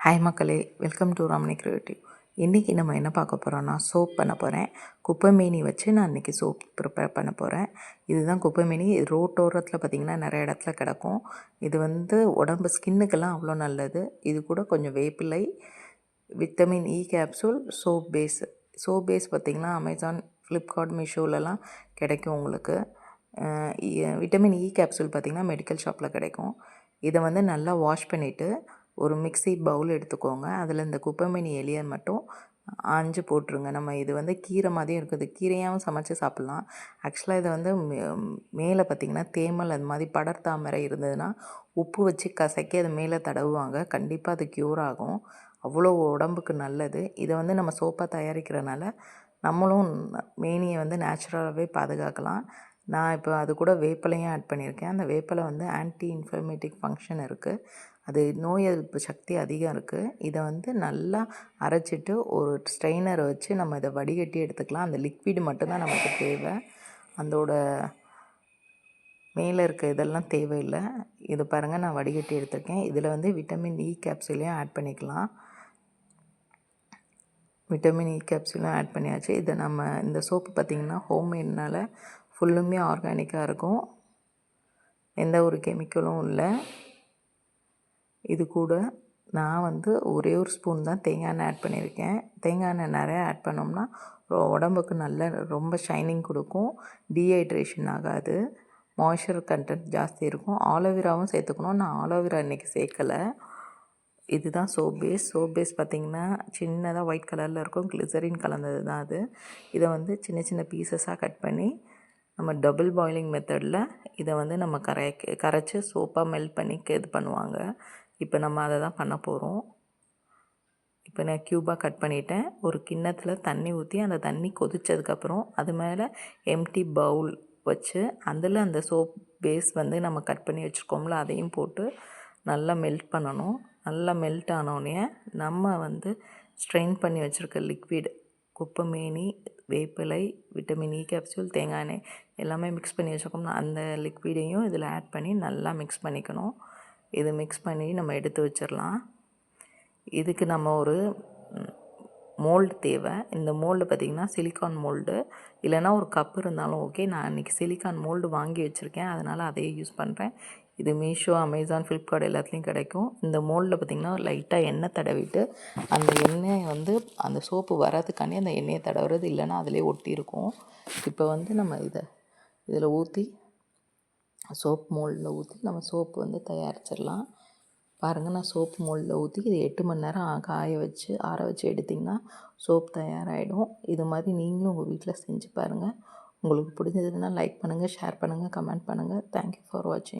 Hi மக்களே welcome to Ramani creative இன்றைக்கி நம்ம என்ன பார்க்க போகிறோன்னா சோப் பண்ண போகிறேன் குப்பை மீனி வச்சு நான் இன்றைக்கி சோப் ப்ரிப்பேர் பண்ண போகிறேன் இதுதான் குப்பை மீனி ரோட்டோரத்தில் பார்த்திங்கன்னா நிறைய இடத்துல கிடக்கும். இது வந்து உடம்பு ஸ்கின்னுக்கெல்லாம் அவ்வளோ நல்லது. இது கூட கொஞ்சம் வேப்பிலை vitamin E capsule soap base soap base பார்த்திங்கன்னா அமேசான் ஃப்ளிப்கார்ட் மீஷோலலாம் கிடைக்கும் உங்களுக்கு. விட்டமின் இ கேப்சூல் பார்த்திங்கன்னா மெடிக்கல் ஷாப்பில் கிடைக்கும். இதை வந்து நல்லா வாஷ் பண்ணிவிட்டு ஒரு மிக்சி பவுல் எடுத்துக்கோங்க. அதில் இந்த குப்பைமேனி எலியை மட்டும் ஆஞ்சு போட்டுருங்க. நம்ம இது வந்து கீரை மாதிரியும் இருக்குது. கீரையாகவும் சமைச்சு சாப்பிட்லாம். ஆக்சுவலாக இதை வந்து மேலே பார்த்திங்கன்னா தேமல் அது மாதிரி படர்தாமரை இருந்ததுன்னா உப்பு வச்சு கசக்கி அது மேலே தடவுவாங்க. கண்டிப்பாக அது க்யூர் ஆகும். அவ்வளோ உடம்புக்கு நல்லது. இதை வந்து நம்ம சோப்பாக தயாரிக்கிறனால நம்மளும் மேனியை வந்து நேச்சுரலாகவே பாதுகாக்கலாம். நான் இப்போ அது கூட வேப்பிலையும் ஆட் பண்ணியிருக்கேன். அந்த வேப்பிலை வந்து ஆன்டி இன்ஃபர்மேட்டிக் ஃபங்க்ஷன் இருக்குது அது நோய் எதிர்ப்பு சக்தி அதிகம் இருக்குது இதை வந்து நல்லா அரைச்சிட்டு ஒரு ஸ்ட்ரெயினரை வச்சு நம்ம இதை வடிகட்டி எடுத்துக்கலாம். அந்த லிக்விடு மட்டும்தான் நமக்கு தேவை. அதோட மேலே இருக்க இதெல்லாம் தேவையில்லை. இது பாருங்கள் நான் வடிகட்டி எடுத்திருக்கேன். இதில் வந்து விட்டமின் இ கேப்சூலையும் ஆட் பண்ணிக்கலாம். விட்டமின் இ கேப்சூலும் ஆட் பண்ணியாச்சு. இதை நம்ம இந்த சோப்பு பார்த்திங்கன்னா ஹோம்மேட்னால் ஃபுல்லுமே ஆர்கானிக்காக இருக்கும். எந்த ஒரு கெமிக்கலும் இல்லை. இது கூட நான் வந்து ஒரே ஒரு ஸ்பூன் தான் தேங்காய் எண்ணெய் ஆட் பண்ணியிருக்கேன். தேங்காய் எண்ணெய் நிறையா ஆட் பண்ணோம்னா உடம்புக்கு நல்ல ரொம்ப ஷைனிங் கொடுக்கும். டீஹைட்ரேஷன் ஆகாது. மாய்ஸ்சர் கண்டென்ட் ஜாஸ்தி இருக்கும். ஆலோவேராவும் சேர்த்துக்கணும். நான் ஆலோவேரா இன்றைக்கி சேர்க்கலை. இதுதான் சோப் பேஸ் சோப் பேஸ் பார்த்திங்கன்னா சின்னதாக ஒயிட் கலரில் இருக்கும். கிளிசரின் கலந்தது தான் அது. இதை வந்து சின்ன சின்ன பீசஸாக கட் பண்ணி நம்ம டபுள் பாயிலிங் மெத்தடில் இதை வந்து நம்ம கரை கரைச்சி சோப்பாக மெல்ட் பண்ணி இது பண்ணுவாங்க. இப்போ நம்ம அதை தான் பண்ண போகிறோம். இப்போ நான் க்யூபாக கட் பண்ணிட்டேன். ஒரு கிண்ணத்தில் தண்ணி ஊற்றி அந்த தண்ணி கொதித்ததுக்கப்புறம் அது மேலே எம்டி பவுல் வச்சு அதில் அந்த சோப் பேஸ் வந்து நம்ம கட் பண்ணி வச்சுருக்கோம்ல அதையும் போட்டு நல்லா மெல்ட் பண்ணணும். நல்லா மெல்ட் ஆனோடனே நம்ம வந்து ஸ்ட்ரெயின் பண்ணி வச்சுருக்க லிக்விட் குப்பைமேனி வேப்பிலை விட்டமின் இ கேப்சூல் தேங்காய் எண்ணெய் எல்லாமே மிக்ஸ் பண்ணி வச்சுருக்கோம்னா அந்த லிக்விடையும் இதில் ஆட் பண்ணி நல்லா மிக்ஸ் பண்ணிக்கணும். இது மிக்ஸ் பண்ணி நம்ம எடுத்து வச்சிடலாம் இதுக்கு நம்ம ஒரு மோல்டு தேவை. இந்த மோல்டு பார்த்திங்கன்னா சிலிக்கான் மோல்டு இல்லைனா ஒரு கப் இருந்தாலும் ஓகே நான் இன்றைக்கி சிலிக்கான் மோல்டு வாங்கி வச்சுருக்கேன். அதனால் அதையே யூஸ் பண்ணுறேன் இது மீஷோ அமேசான் ஃப்ளிப்கார்ட் எல்லாத்துலேயும் கிடைக்கும். இந்த மோல்டில் பார்த்திங்கன்னா லைட்டாக எண்ணெய் தடவிட்டு அந்த எண்ணெயை வந்து அந்த சோப்பு வர்றதுக்காண்டி அந்த எண்ணெயை தடவுறது இல்லைன்னா அதிலே ஒட்டியிருக்கும். இப்போ வந்து நம்ம இதை இதில் ஊற்றி சோப் மோல்டில் ஊற்றி நம்ம சோப்பு வந்து தயாரிச்சிடலாம். பாருங்கள் நான் சோப்பு மோல்டில் ஊற்றி இது எட்டு மணி நேரம் காய வச்சு ஆற வச்சு எடுத்திங்கன்னா சோப் தயாராகிடும் இது மாதிரி நீங்களும் உங்கள் வீட்டில் செஞ்சு பாருங்கள் உங்களுக்கு பிடிச்சதுன்னா லைக் பண்ணுங்கள் ஷேர் பண்ணுங்கள் கமெண்ட் பண்ணுங்கள் தேங்க்யூ ஃபார் வாட்சிங்